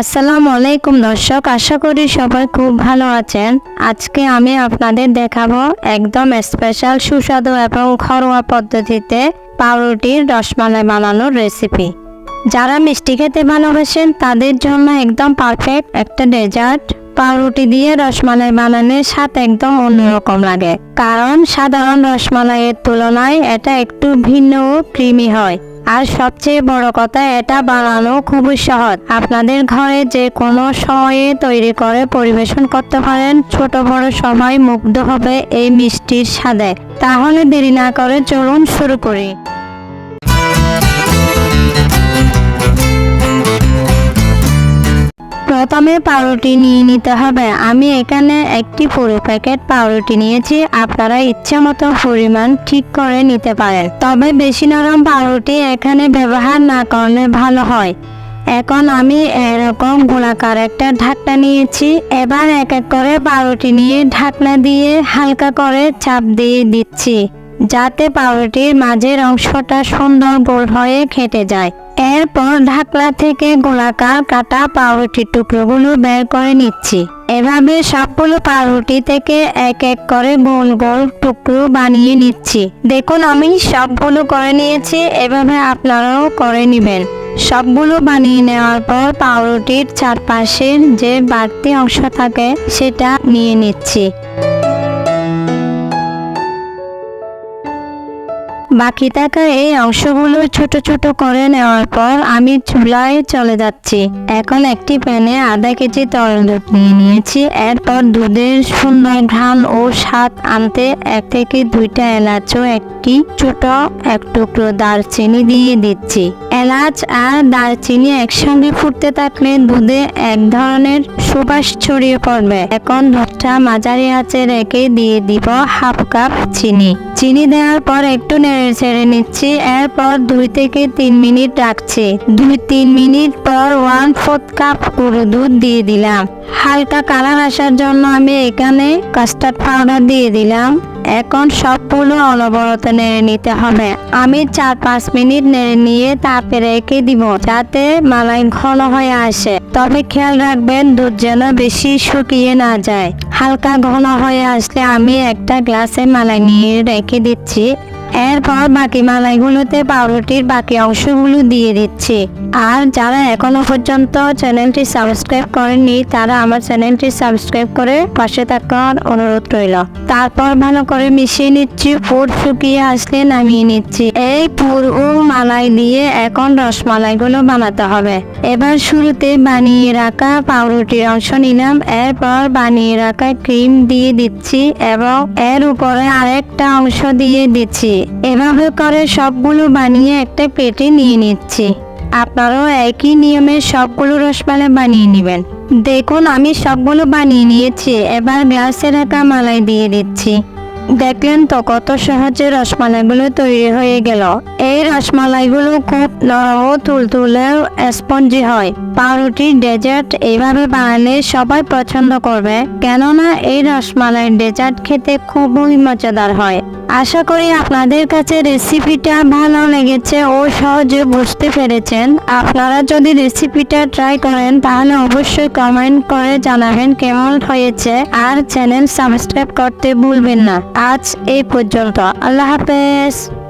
আসসালামু আলাইকুম দর্শক, আশা করি সবাই খুব ভালো আছেন। আজকে আমি আপনাদের দেখাবো একদম স্পেশাল সুস্বাদু এবং ঘরোয়া পদ্ধতিতে পাউরুটির রসমালাই বানানোর রেসিপি যারা মিষ্টি খেতে ভালোবাসেন, তাদের জন্য একদম পারফেক্ট একটা ডেজার্ট পাউরুটি দিয়ে রসমালাই বানানোর স্বাদ একদম অন্যরকম লাগে। কারণ সাধারণ রসমালাইয়ের তুলনায় এটা একটু ভিন্ন ও ক্রিমি হয়। আর সবচেয়ে বড় কথা, এটা বানানো খুবই সহজ। আপনাদের ঘরে যে কোনো সময়ে তৈরি করে পরিবেশন করতে পারেন। ছোট বড় সবাই মুগ্ধ হবে এই মিষ্টির স্বাদে। তাহলে দেরি না করে চলুন শুরু করি। প্রথমে পাউরুটি নিয়ে নিতে হবে। আমি এখানে একটি পুরো প্যাকেট পাউরুটি নিয়েছি। আপনারা ইচ্ছা মতো পরিমাণ ঠিক করে নিতে পারেন। তবে বেশি নরম পাউরুটি এখানে ব্যবহার না করলে ভালো হয়। এখন আমি এরকম গোলাকার একটা ঢাকনা নিয়েছি। এবার এক এক করে পাউরুটি নিয়ে ঢাকনা দিয়ে হালকা করে চাপ দিয়ে দিচ্ছি। যাতে পাউরুটির মাঝের অংশটা সুন্দর গোল হয়ে খেটে যায়। এরপর ঢাকনা থেকে গোলাকার কাটা পাউরুটির টুকরোগুলো বের করে নিচ্ছি। এভাবে সবগুলো পাউরুটি থেকে এক এক করে গোল গোল টুকরো বানিয়ে নিচ্ছি। দেখুন, আমি সবগুলো করে নিয়েছি, এভাবে আপনারাও করে নেবেন। সবগুলো বানিয়ে নেওয়ার পর পাউরুটির চারপাশের যে বাড়তি অংশ থাকে, সেটা নিয়ে নিচ্ছি। বাকি থাকা এই অংশগুলো ছোট ছোট করে নেওয়ার পর আমি চুলায় চলে যাচ্ছি। এখন একটি প্যানে আধা কেজি তরল দুধ নিয়ে নিয়েছি। এরপর দুধের সুন্দর ঘ্রাণ ও স্বাদ আনতে এক থেকে দুইটা এলাচ একটি ছোট এক টুকরো দারচিনি দিয়ে দিচ্ছি। এলাচ আর দারচিনি একসঙ্গে ফুটতে থাকলে দুধে এক ধরনের সুবাস ছড়িয়ে পড়বে। এখন দুধটা মাঝারি আঁচে রেখে দিয়ে দিব হাফ কাপ চিনি। চিনি দেওয়ার পর একটু নেড়ে ছেড়ে নিচ্ছি। এরপর দুই থেকে তিন মিনিট রাখছি। দুই তিন মিনিট পর ওয়ান ফোর্থ কাপ পুরো দুধ দিয়ে দিলাম। হালকা কালার আসার জন্য আমি এখানে কাস্টার্ড পাউডার দিয়ে দিলাম। এখন সবগুলো অনবরত নেড়ে নিতে হবে। আমি চার পাঁচ মিনিট নেড়ে নিয়ে তাপে রেখে দিব যাতে মালাই ঘন হয়ে আসে। তবে খেয়াল রাখবেন, দুধ যেন বেশি শুকিয়ে না যায়। হালকা ঘন হয়ে আসলে আমি একটা গ্লাসে মালাই নিয়ে রেখে দিচ্ছি। এরপর বাকি মালাইগুলোতে পাউরুটির বাকি অংশগুলো দিয়ে দিচ্ছি। আর যারা এখনও পর্যন্ত চ্যানেলটি সাবস্ক্রাইব করেননি, তারা আমার চ্যানেলটি সাবস্ক্রাইব করে পাশে থাকার অনুরোধ রইল। তারপর ভালো করে মিশিয়ে নিচ্ছি, পুর শুকিয়ে আসলে নামিয়ে নিচ্ছি। এই পুর ও মালাই দিয়ে এখন রসমালাইগুলো বানাতে হবে। এবার শুরুতে বানিয়ে রাখা পাউরুটির অংশ নিলাম, এরপর বানিয়ে রাখা ক্রিম দিয়ে দিচ্ছি এবং এর উপরে আরেকটা অংশ দিয়ে দিচ্ছি। এভাবে করে সবগুলো বানিয়ে একটা প্লেটে নিয়ে নিচ্ছি। আপনারাও একই নিয়মে সবগুলো রসমালাই বানিয়ে নেবেন। দেখুন, আমি সবগুলো বানিয়ে নিয়েছি। এবার গ্লাসে রাখা মালাই দিয়ে দিচ্ছি। দেখলেন তো কত সহজে রসমালাইগুলো তৈরি হয়ে গেল। এই রসমালাইগুলো খুব নরম ও তুলতুলে স্পঞ্জি হয়। পাউরুটির ডেজার্ট এইভাবে বানালে সবাই পছন্দ করবে। কেননা এই রসমালাই ডেজার্ট খেতে খুবই মজাদার হয়। আশা করি আপনাদের কাছে রেসিপিটা ভালো লেগেছে ও সহজে বুঝতে পেরেছেন। আপনারা যদি রেসিপিটা ট্রাই করেন, তাহলে অবশ্যই কমেন্ট করে জানাবেন কেমন হয়েছে আর চ্যানেল সাবস্ক্রাইব করতে ভুলবেন না। আজ এই পর্যন্ত। আল্লাহ হাফেজ।